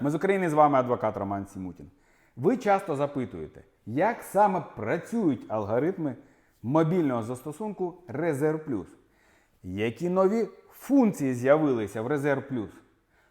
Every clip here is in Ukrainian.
Ми з України з вами адвокат Роман Сімутін. Ви часто запитуєте, як саме працюють алгоритми мобільного застосунку Резерв Плюс? Які нові функції з'явилися в Резерв Плюс?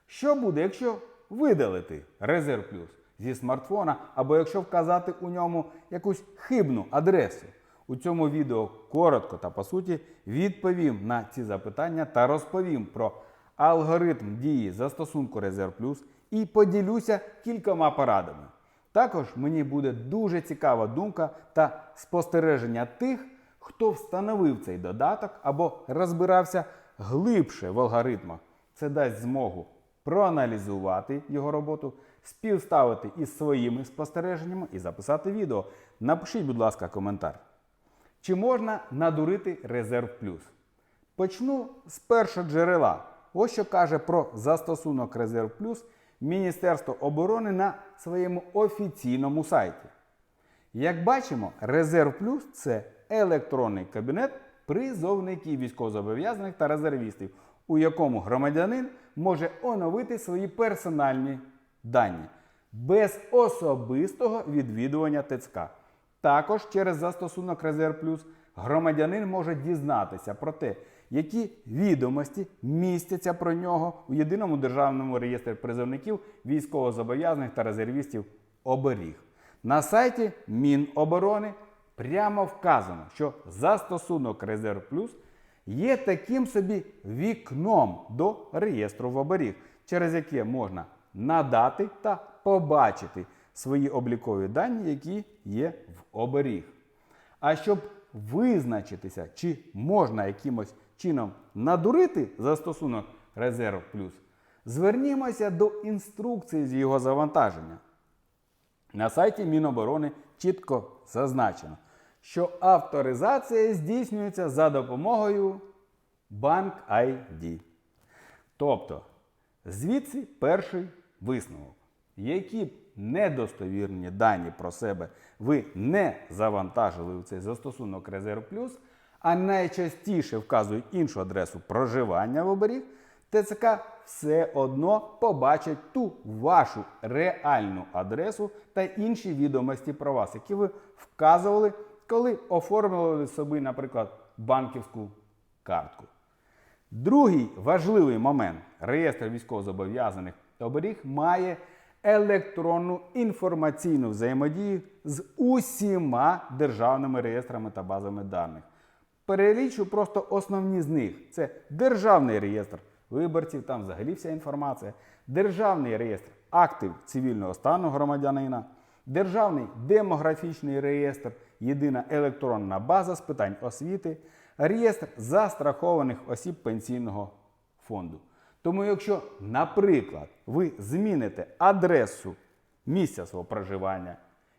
Що буде, якщо видалити Резерв Плюс зі смартфона, або якщо вказати у ньому якусь хибну адресу? У цьому відео коротко та по суті відповім на ці запитання та розповім про алгоритм дії застосунку Резерв Плюс і поділюся кількома порадами. Також мені буде дуже цікава думка та спостереження тих, хто встановив цей додаток або розбирався глибше в алгоритмах. Це дасть змогу проаналізувати його роботу, співставити із своїми спостереженнями і записати відео. Напишіть, будь ласка, коментар. Чи можна надурити резерв плюс? Почну з першого джерела. Ось що каже про застосунок Резерв Плюс Міністерство оборони на своєму офіційному сайті. Як бачимо, Резерв Плюс це електронний кабінет призовників військовозобов'язаних та резервістів, у якому громадянин може оновити свої персональні дані без особистого відвідування ТЦК. Також через застосунок Резерв Плюс громадянин може дізнатися про те, які відомості містяться про нього у єдиному державному реєстрі призовників військовозобов'язаних та резервістів оберіг. На сайті Міноборони прямо вказано, що застосунок Резерв Плюс є таким собі вікном до реєстру в оберіг, через яке можна надати та побачити свої облікові дані, які є в оберіг. А щоб визначитися, чи можна якимось чином надурити застосунок Резерв Плюс, звернімося до інструкції з його завантаження. На сайті Міноборони чітко зазначено, що авторизація здійснюється за допомогою Bank ID. Тобто, звідси перший висновок. Які б недостовірні дані про себе ви не завантажили у цей застосунок Резерв Плюс, а найчастіше вказують іншу адресу проживання в оберіг, ТЦК все одно побачить ту вашу реальну адресу та інші відомості про вас, які ви вказували, коли оформлювали собі, наприклад, банківську картку. Другий важливий момент реєстр військовозобов'язаних оберіг має електронну інформаційну взаємодію з усіма державними реєстрами та базами даних. Перелічу просто основні з них: це державний реєстр виборців, там взагалі вся інформація, державний реєстр актів цивільного стану громадянина, державний демографічний реєстр, єдина електронна база з питань освіти, реєстр застрахованих осіб пенсійного фонду. Тому, якщо, наприклад, ви зміните адресу місця свого проживання,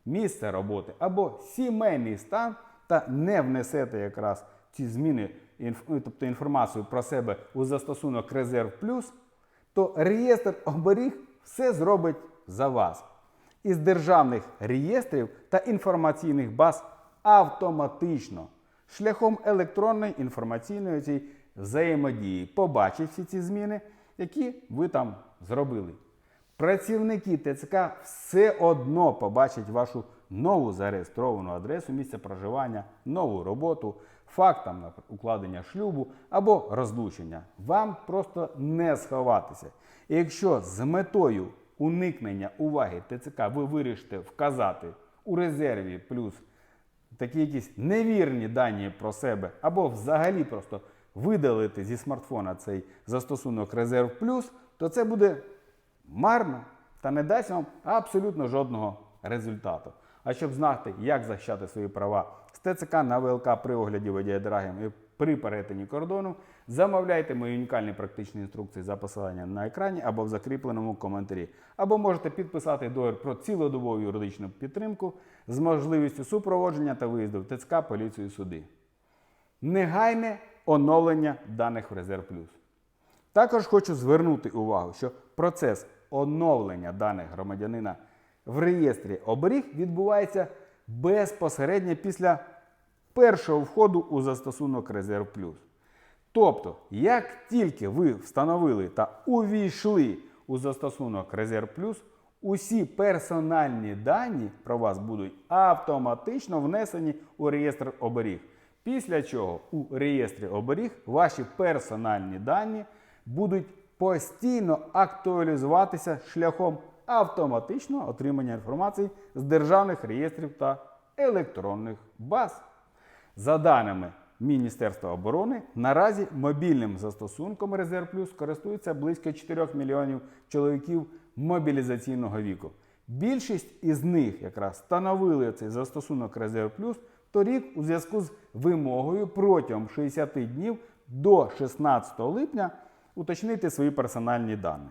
місце роботи або сімейний стан та не внесете якраз ці зміни, ну, тобто інформацію про себе у застосунок Резерв Плюс, то реєстр оберіг все зробить за вас. Із державних реєстрів та інформаційних баз автоматично шляхом електронної інформаційної цієї взаємодії побачить всі ці зміни, які ви там зробили. Працівники ТЦК все одно побачать вашу нову зареєстровану адресу місця проживання, нову роботу, факт там, наприклад, укладення шлюбу або розлучення. Вам просто не сховатися. І якщо з метою уникнення уваги ТЦК ви вирішите вказати у резерві плюс такі якісь невірні дані про себе, або взагалі просто видалити зі смартфона цей застосунок Резерв Плюс, то це буде марно та не дасть вам абсолютно жодного результату. А щоб знати, як захищати свої права з ТЦК на ВЛК при огляді водія драгем і при перетині кордону, замовляйте мої унікальні практичні інструкції за посиланням на екрані або в закріпленому коментарі. Або можете підписати договір про цілодобову юридичну підтримку з можливістю супроводження та виїзду в ТЦК, поліцію суди. Негайне оновлення даних в Резерв Плюс. Також хочу звернути увагу, що процес оновлення даних громадянина в реєстрі оберіг відбувається безпосередньо після першого входу у застосунок Резерв Плюс. Тобто, як тільки ви встановили та увійшли у застосунок Резерв Плюс, усі персональні дані про вас будуть автоматично внесені у реєстр оберіг. Після чого у реєстрі оберіг ваші персональні дані будуть постійно актуалізуватися шляхом автоматичного отримання інформації з державних реєстрів та електронних баз. За даними Міністерства оборони, наразі мобільним застосунком Резерв Плюс користується близько 4 мільйонів чоловіків мобілізаційного віку. Більшість із них якраз встановили цей застосунок Резерв Плюс торік у зв'язку з вимогою протягом 60 днів до 16 липня уточнити свої персональні дані.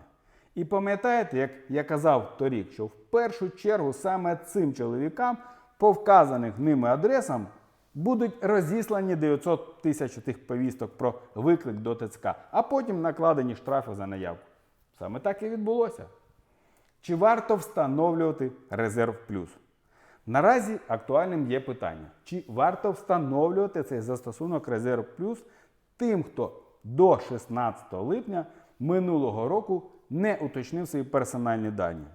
І пам'ятаєте, як я казав торік, що в першу чергу саме цим чоловікам по вказаних ними адресам будуть розіслані 900 тисяч тих повісток про виклик до ТЦК, а потім накладені штрафи за наявку. Саме так і відбулося. Чи варто встановлювати резерв плюс? Наразі актуальним є питання: чи варто встановлювати цей застосунок Резерв Плюс тим, хто до 16 липня минулого року не уточнив свої персональні дані?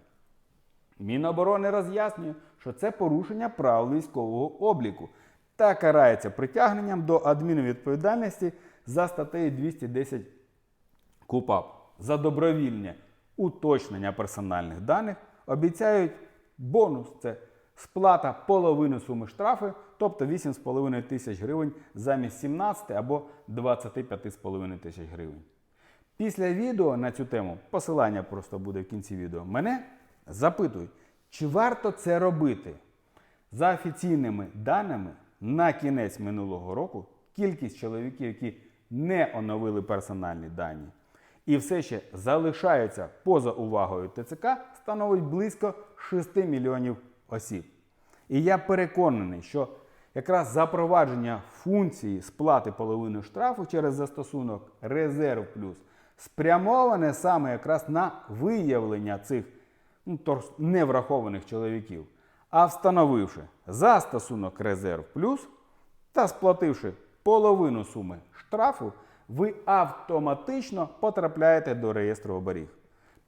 Міноборони роз'яснює, що це порушення правил військового обліку та карається притягненням до адмінвідповідальності за статтею 210 КУПАП. За добровільне уточнення персональних даних обіцяють бонус це сплата половини суми штрафу, тобто 8,5 тисяч гривень замість 17 або 25,5 тисяч гривень. Після відео на цю тему, посилання просто буде в кінці відео, мене запитують, чи варто це робити. За офіційними даними, на кінець минулого року кількість чоловіків, які не оновили персональні дані і все ще залишаються поза увагою ТЦК, становить близько 6 мільйонів осіб. І я переконаний, що якраз запровадження функції сплати половини штрафу через застосунок Резерв Плюс спрямоване саме якраз на виявлення цих ну, неврахованих чоловіків. А встановивши застосунок Резерв Плюс та сплативши половину суми штрафу, ви автоматично потрапляєте до реєстру оберіг.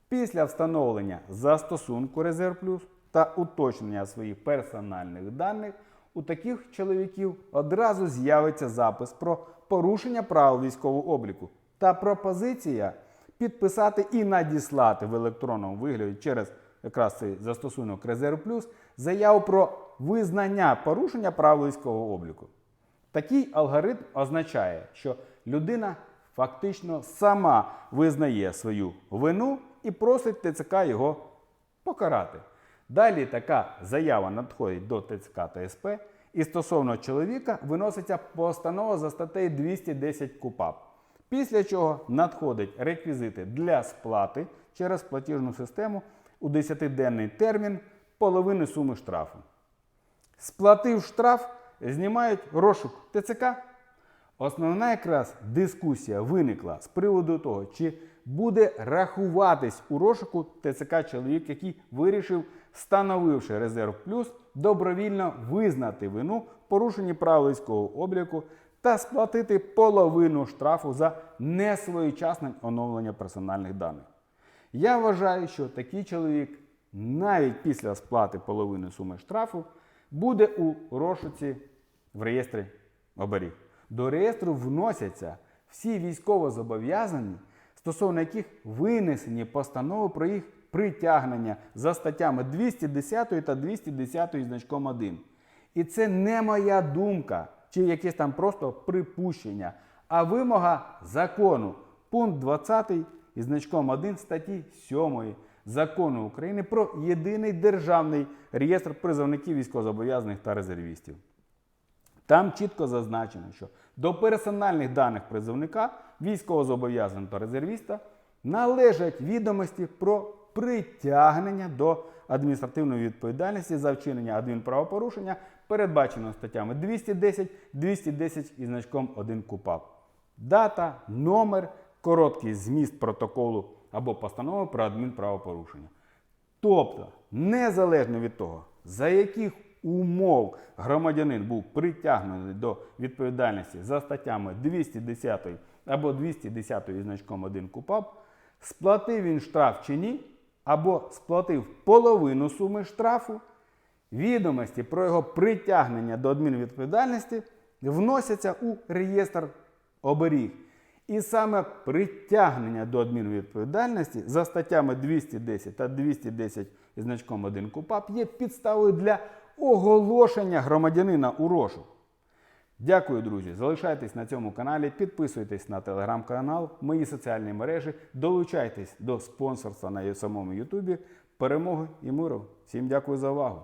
Після встановлення застосунку Резерв Плюс та уточнення своїх персональних даних у таких чоловіків одразу з'явиться запис про порушення правил військового обліку та пропозиція підписати і надіслати в електронному вигляді через якраз цей застосунок Резерв Плюс заяву про визнання порушення правил військового обліку. Такий алгоритм означає, що людина фактично сама визнає свою вину і просить ТЦК його покарати. Далі така заява надходить до ТЦК та СП, і стосовно чоловіка виноситься постанова за статтею 210 КУПАП. Після чого надходять реквізити для сплати через платіжну систему у 10-денний термін половини суми штрафу. Сплатив штраф, знімають розшук ТЦК. Основна якраз дискусія виникла з приводу того, чи буде рахуватись у розшуку ТЦК чоловік, який вирішив, встановивши резерв плюс, добровільно визнати вину в порушенні правил військового обліку та сплатити половину штрафу за несвоєчасне оновлення персональних даних. Я вважаю, що такий чоловік навіть після сплати половини суми штрафу буде у розшуці в реєстрі оберіг. До реєстру вносяться всі військовозобов'язані, стосовно яких винесені постанови про їх притягнення за статтями 210 та 210 значком 1. І це не моя думка чи якесь там просто припущення, а вимога закону. Пункт 20 із значком 1 статті 7 закону України про єдиний державний реєстр призовників військовозобов'язаних та резервістів. Там чітко зазначено, що до персональних даних призовника, військовозобов'язаного та резервіста належать відомості про притягнення до адміністративної відповідальності за вчинення адмінправопорушення, передбаченого статтями 210, 210 і значком 1 КУПАП. Дата, номер, короткий зміст протоколу або постанови про адмінправопорушення. Тобто, незалежно від того, за яких умов громадянин був притягнений до відповідальності за статтями 210 або 210 із значком 1 КУПАП, сплатив він штраф чи ні, або сплатив половину суми штрафу, відомості про його притягнення до адмінвідповідальності вносяться у реєстр оберіг. І саме притягнення до адмінвідповідальності за статтями 210 та 210 із значком 1 КУПАП є підставою для оголошення громадянина у розшук. Дякую, друзі. Залишайтесь на цьому каналі, підписуйтесь на телеграм-канал, мої соціальні мережі, долучайтесь до спонсорства на самому Ютубі. Перемоги і миру. Всім дякую за увагу.